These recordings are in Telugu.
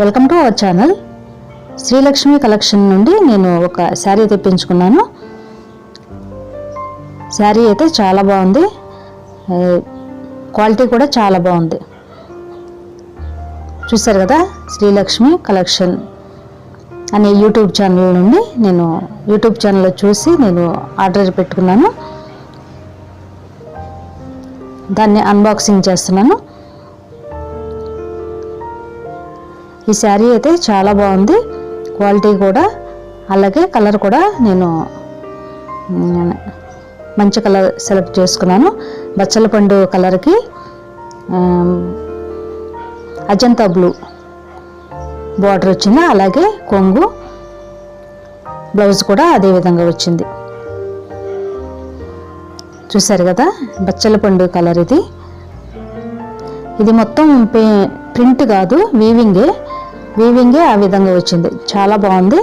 Welcome to our channel Srilakshmi collection నుండి నేను ఒక శారీ తెప్పించుకున్నాను. శారీ అయితే చాలా బాగుంది. క్వాలిటీ కూడా చాలా బాగుంది. చూసారు కదా శ్రీలక్ష్మి కలెక్షన్ అనే యూట్యూబ్ ఛానల్ నుండి నేను యూట్యూబ్ ఛానల్లో చూసి నేను ఆర్డర్ పెట్టుకున్నాను. దాన్ని అన్బాక్సింగ్ చేస్తున్నాను. ఈ శారీ అయితే చాలా బాగుంది. క్వాలిటీ కూడా. అలాగే కలర్ కూడా నేను మంచి కలర్ సెలెక్ట్ చేసుకున్నాను. బచ్చల పండు కలర్కి అజంతా బ్లూ బార్డర్ వచ్చింది. అలాగే కొంగు బ్లౌజ్ కూడా అదే విధంగా వచ్చింది. చూసారు కదా బచ్చల పండు కలర్ ఇది. ఇది మొత్తం ప్రింట్ కాదు వీవింగే వీవింగే ఆ విధంగా వచ్చింది. చాలా బాగుంది.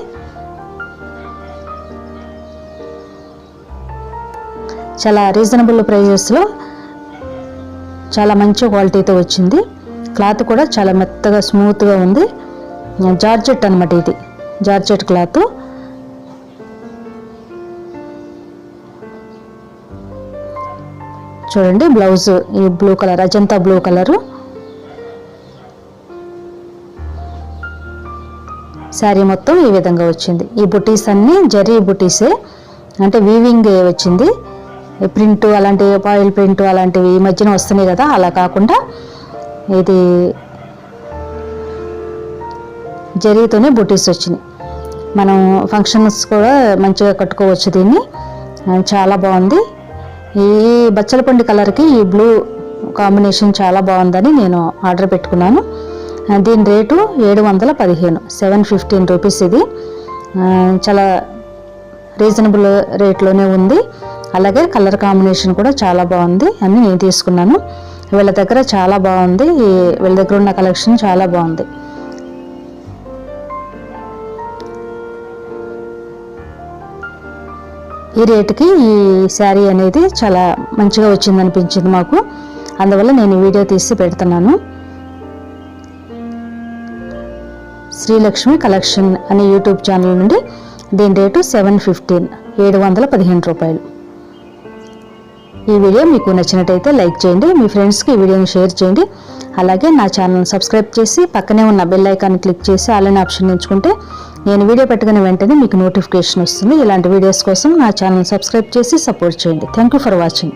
చాలా రీజనబుల్ ప్రైజెస్లో చాలా మంచి క్వాలిటీతో వచ్చింది. క్లాత్ కూడా చాలా మెత్తగా స్మూత్గా ఉంది. జార్జెట్ అనమాట ఇది. Georgette cloth. చూడండి బ్లౌజ్ ఈ blue colour Ajanta blue colour sari మొత్తం ఈ విధంగా వచ్చింది. ఈ బుటీస్ అన్నీ జరీ బుటీసే అంటే వీవింగ్ వచ్చింది. ప్రింట్ అలాంటి ఆయిల్ ప్రింట్ అలాంటివి ఈ మధ్యన వస్తున్నాయి కదా అలా కాకుండా ఇది జరీతోనే బుటీస్ వచ్చినాయి మనం ఫంక్షన్స్ కూడా మంచిగా కట్టుకోవచ్చు దీన్ని. చాలా బాగుంది. ఈ బచ్చలపండి కలర్కి ఈ బ్లూ కాంబినేషన్ చాలా బాగుందని నేను ఆర్డర్ పెట్టుకున్నాను. దీని రేటు ఏడు వందల పదిహేను. సెవెన్ ఫిఫ్టీన్ రూపీస్ ఇది. చాలా రీజనబుల్ రేట్లోనే ఉంది. అలాగే కలర్ కాంబినేషన్ కూడా చాలా బాగుంది అని నేను తీసుకున్నాను. వీళ్ళ దగ్గర చాలా బాగుంది. ఈ వీళ్ళ దగ్గర ఉన్న కలెక్షన్ చాలా బాగుంది. ఈ రేటుకి ఈ శారీ అనేది చాలా మంచిగా వచ్చింది అనిపించింది మాకు. అందువల్ల నేను వీడియో తీసి పెడుతున్నాను. శ్రీలక్ష్మి కలెక్షన్ అనే యూట్యూబ్ ఛానల్ నుండి దీని రేటు సెవెన్ ఫిఫ్టీన్ ఏడు వందల పదిహేను రూపాయలు. ఈ వీడియో మీకు నచ్చినట్టయితే లైక్ చేయండి మీ ఫ్రెండ్స్కి ఈ వీడియోని షేర్ చేయండి. అలాగే నా ఛానల్ సబ్స్క్రైబ్ చేసి పక్కనే ఉన్న బెల్ ఐకాన్ క్లిక్ చేసి అలానే ఆప్షన్ ఎంచుకుంటే నేను వీడియో పెట్టుకుని వెంటనే మీకు నోటిఫికేషన్ వస్తుంది. ఇలాంటి వీడియోస్ కోసం నా ఛానల్ సబ్స్క్రైబ్ చేసి సపోర్ట్ చేయండి. Thank you for watching.